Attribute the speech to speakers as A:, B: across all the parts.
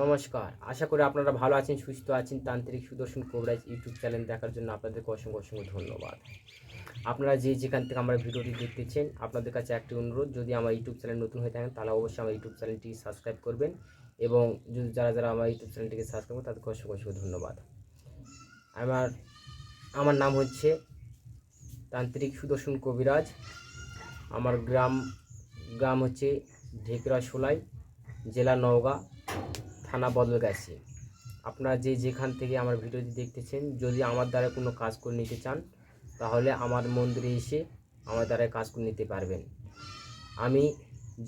A: নমস্কার। আশা করি আপনারা ভালো আছেন, সুস্থ আছেন। তান্ত্রিক সুদর্শন কোবরাজ ইউটিউব চ্যানেল দেখার জন্য আপনাদেরকে অসংখ্য অসংখ্য ধন্যবাদ। আপনারা যে যেখান থেকে আমার ভিডিওটি দেখতেছেন, আপনাদের কাছে একটি অনুরোধ, যদি আমার ইউটিউব চ্যানেল নতুন হয়ে থাকেন, তাহলে অবশ্যই আমার ইউটিউব চ্যানেলটি সাবস্ক্রাইব করবেন এবং যদি যারা যারা আমার ইউটিউব চ্যানেলটিকে সাবস্ক্রাইব করবেন তাদেরকে অসংখ্য অসংখ্য ধন্যবাদ। আমার আমার নাম হচ্ছে তান্ত্রিক সুদর্শন কবিরাজ। আমার গ্রাম গ্রাম হচ্ছে ঢেকরা সোলাই, জেলা নওগাঁ। থানা বদলগাছি আপনারা যে যেখান থেকে আমার ভিডিওটি দেখতেছেন, যদি আমার দ্বারা কোনো কাজ করে নিতে চান, তাহলে আমার মন্দিরে এসে আমার দ্বারা কাজ করে নিতে পারবেন। আমি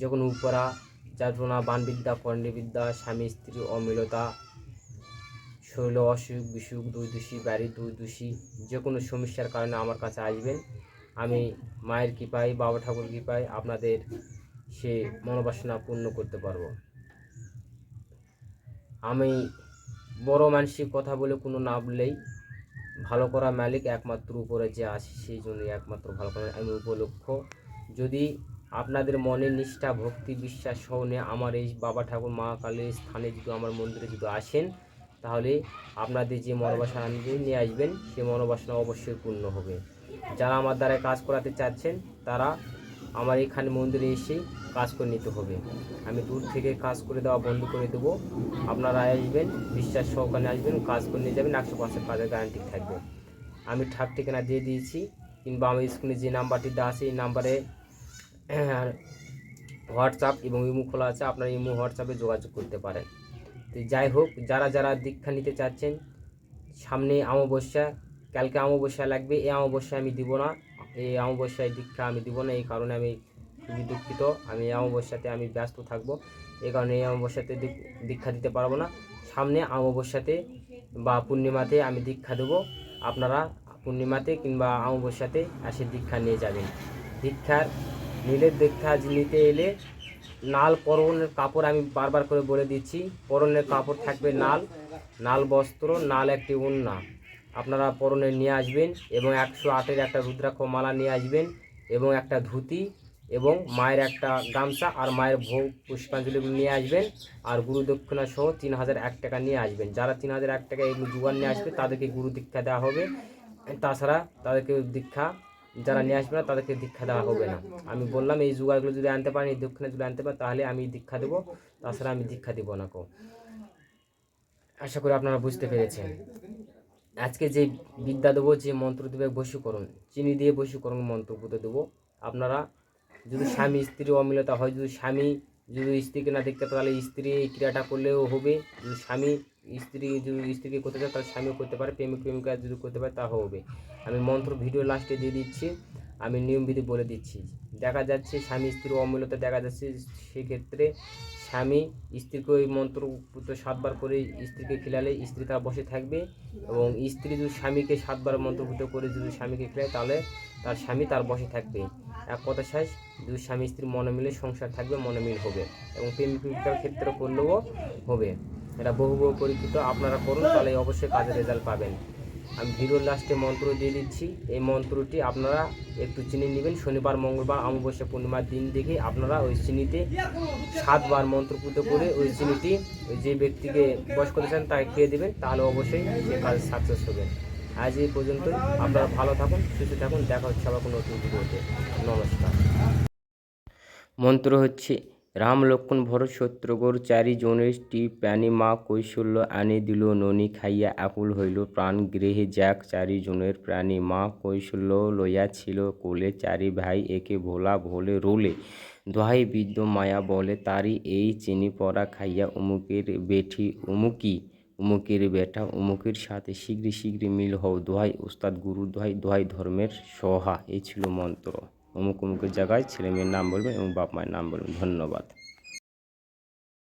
A: যখন উপরা যাতনা বানবিদ্যা কর্ণবিদ্যা, স্বামী, স্ত্রী, অমিলতা, শৈল, অসুখ, বিসুখ দুই দোষী বাড়ি দুই দোষী যে কোনো সমস্যার কারণে আমার কাছে আসবেন। আমি মায়ের কৃপায়, বাবা ঠাকুর কৃপায় আপনাদের সে মনোবাসনা পূর্ণ করতে পারব। আমি বড় মানসিক কথা বলে কোনো না বললেই ভালো করা মালিক একমাত্র উপরে যে আছে সেই জন্যই একমাত্র ভালো করা আমি উপলক্ষ। যদি আপনাদের মনে নিষ্ঠা, ভক্তি, বিশ্বাস সহ নিয়ে আমার এই বাবা ঠাকুর মা কালীর স্থানে যদি আমার মন্দিরে যদি আসেন, তাহলে আপনাদের যে মনোবাসনা নিয়ে আসবেন, সেই মনোবাসনা অবশ্যই পূর্ণ হবে। যারা আমার দ্বারা কাজ করাতে চাচ্ছেন, তারা আমার এখানে মন্দিরে এসে কাজ করে নিতে হবে। আমি দূর থেকে কাজ করে দেওয়া বন্ধ করে দেবো। আপনারা আসবেন, বিশ্বাস সহকারে আসবেন, কাজ করে নিয়ে যাবেন, একশো পার্সেন্ট কাজের গ্যারান্টি থাকবে। আমি ঠাক ঠিকানা দিয়ে দিয়েছি, কিংবা আমার স্ক্রিনে যে নাম্বারটি দেওয়া আছে, এই নাম্বারে হোয়াটসঅ্যাপ এবং ইমো খোলা আছে, আপনারা ইমো, হোয়াটসঅ্যাপে যোগাযোগ করতে পারেন। তো যাই হোক, যারা যারা দীক্ষা নিতে চাচ্ছেন, সামনে অমাবস্যা, কালকে অমাবস্যা লাগবে, এই অমাবস্যায় আমি দিব না। এই অমাবস্যায় দীক্ষা আমি দিব না, এই কারণে আমি খুবই দুঃখিত। আমি অমাবস্যাতে আমি ব্যস্ত থাকব, এই কারণে এই অমাবস্যাতে দীক্ষা দিতে পারব না। সামনে অমাবস্যাতে বা পূর্ণিমাতে আমি দীক্ষা দেবো। আপনারা পূর্ণিমাতে কিংবা অমাবস্যাতে এসে দীক্ষা নিয়ে যাবেন। দীক্ষার নীলের দীক্ষা নিতে এলে নাল পরনের কাপড় আমি বারবার করে বলে দিচ্ছি, পরনের কাপড় থাকবে নাল নাল বস্ত্র, নাল একটি উন্না। আপনারা পরনে নিয়ে আসবেন এবং একশো আটের একটা রুদ্রাক্ষ মালা নিয়ে আসবেন এবং একটা ধুতি এবং মায়ের একটা গামছা আর মায়ের ভোগ পুষ্পাঞ্জলি নিয়ে আসবেন আর গুরু দক্ষিণা সহ তিন হাজার এক টাকা নিয়ে আসবেন। যারা তিন হাজার এক টাকা এগুলো জোগাড় নিয়ে আসবে, তাদেরকে গুরু দীক্ষা দেওয়া হবে। তাছাড়া তাদেরকে দীক্ষা যারা নিয়ে আসবে না, তাদেরকে দীক্ষা দেওয়া হবে না। আমি বললাম, এই জোগাড়গুলো যদি আনতে পারেন, এই দক্ষিণা যদি আনতে পারেন, তাহলে আমি দীক্ষা দেবো। তাছাড়া আমি দীক্ষা দেবো না কো। আশা করি আপনারা বুঝতে পেরেছেন। আজকে যে বিদ্যা দেবো, যে মন্ত্র দেবে, বশীকরণ। চিনি দিয়ে বশীকরণ মন্ত্র পুঁতে দেবো। আপনারা যদি স্বামী, স্ত্রী অমিলতা হয়, যদি স্বামী, যদি স্ত্রীকে না দেখতে পারে তাহলে স্ত্রী এই ক্রিয়াটা করলেও হবে। যদি স্বামী, স্ত্রী, যদি স্ত্রীকে করতে চায়, তাহলে স্বামীও করতে পারে। প্রেমিক, প্রেমিকা যদি করতে পারে তা হবে। আমি মন্ত্র ভিডিও লাস্টে দিয়ে দিচ্ছি। আমি নিয়মবিধি বলে দিচ্ছি। দেখা যাচ্ছে স্বামী স্ত্রী অমিলতা দেখা যাচ্ছে সেক্ষেত্রে স্বামী স্ত্রীকে ওই মন্ত্র সাতবার করে স্ত্রীকে খিলালে স্ত্রী তার বসে থাকবে এবং স্ত্রী যদি স্বামীকে সাতবার মন্ত্রভূত করে যদি স্বামীকে খেলায়, তাহলে তার স্বামী তার বসে থাকবে। এক কথা শেষ, যদি স্বামী স্ত্রী মনে মিলে সংসার থাকবে, মনে মিল হবে এবং প্রেমিক প্রেমিকার ক্ষেত্রে করলেও হবে। এটা বহু বহু পরীক্ষিত, আপনারা করুন, তাহলে অবশ্যই কাজের রেজাল্ট পাবেন। আমি ভিডিওর লাস্টে মন্ত্র দিয়ে দিচ্ছি। এই মন্ত্রটি আপনারা একটু চিনি নেবেন। শনিবার, মঙ্গলবার, অমাবস্যা পূর্ণিমার দিন দেখে আপনারা ওই চিনিতে সাতবার মন্ত্রপুত করে ওই চিনিটি ওই যে ব্যক্তিকে বয়স করতে চান তাকে খেয়ে দেবেন। তাহলে অবশ্যই সে কাজ সাকসেস হবে। আজ এই পর্যন্ত আপনারা ভালো থাকুন, সুস্থ থাকুন। দেখা হচ্ছে আবার কোনো নতুন নমস্কার। মন্ত্র হচ্ছে রাম লক্ষণ ভরত শত্রুঘর চারি জনেশটি প্রাণী মা কৈশল্য আনি দিল ননি খাইয়া আকুল হইল প্রাণ গৃহে যাক চারি জনের প্রাণী। মা কৈশল্য লইয়া ছিল কোলে, চারি ভাই একে ভোলা ভোলে রোলে। দোহাই বিদ্য মায়া বলে, তারি এই চিনি পরা খাইয়া অমুকের বেঠি অমুকি অমুকের বেটা অমুকের সাথে শীঘ্রই শীঘ্রই মিল হও। দোহাই উস্তাদ গুরু, দোহাই দোহাই ধর্মের সহা। এই ছিল মন্ত্র। অমুক অমুকের জায়গায় ছেলে মেয়ের নাম বলবেন এবং বাপ মায়ের নাম বলবেন। ধন্যবাদ।